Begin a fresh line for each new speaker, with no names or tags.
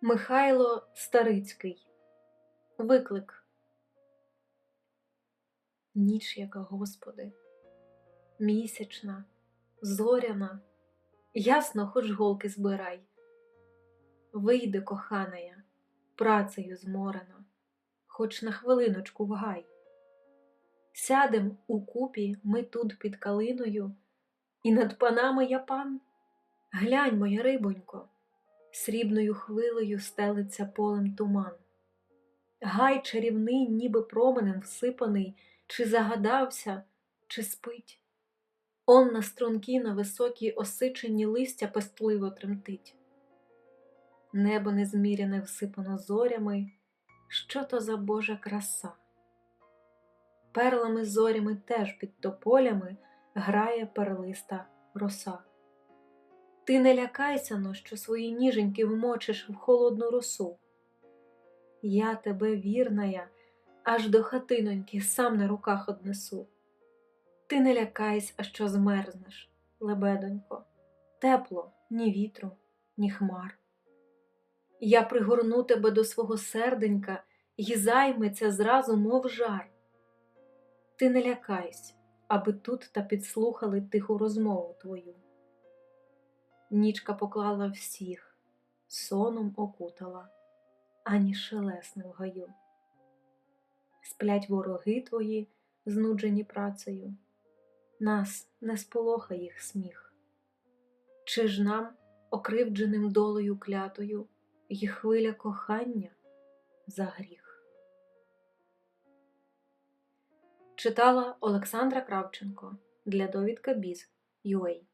Михайло Старицький Виклик Ніч яка, Господи, місячна, зоряна, ясно, хоч голки збирай. Вийди, коханая, працею зморена, хоч на хвилиночку в гай. Сядем укупі ми тут під калиною, і над панами я пан. Глянь, моя рибонько, срібною хвилею стелиться полем туман. Гай чарівний, ніби променем всипаний, чи загадався, чи спить. Он на стрункі на високій осиченні листя пестливо тремтить. Небо незміряне всипано зорями, що то за Божа краса. Перлами зорями теж під тополями грає перлиста роса. Ти не лякайся но, що свої ніженьки вмочиш в холодну росу. Я тебе, вірная, аж до хатиноньки сам на руках однесу. Ти не лякайся, а що змерзнеш, лебедонько, тепло, ні вітру, ні хмар. Я пригорну тебе до свого серденька і займеться зразу, мов жар. Ти не лякайся, аби тут та підслухали тиху розмову твою. Нічка поклала всіх, соном окутала, ані шелесне в гаю. Сплять вороги твої, знуджені працею, нас не сполоха їх сміх. Чи ж нам, окривдженим долею клятою, їх хвиля кохання за гріх? Читала Олександра Кравченко для довідка Біз UA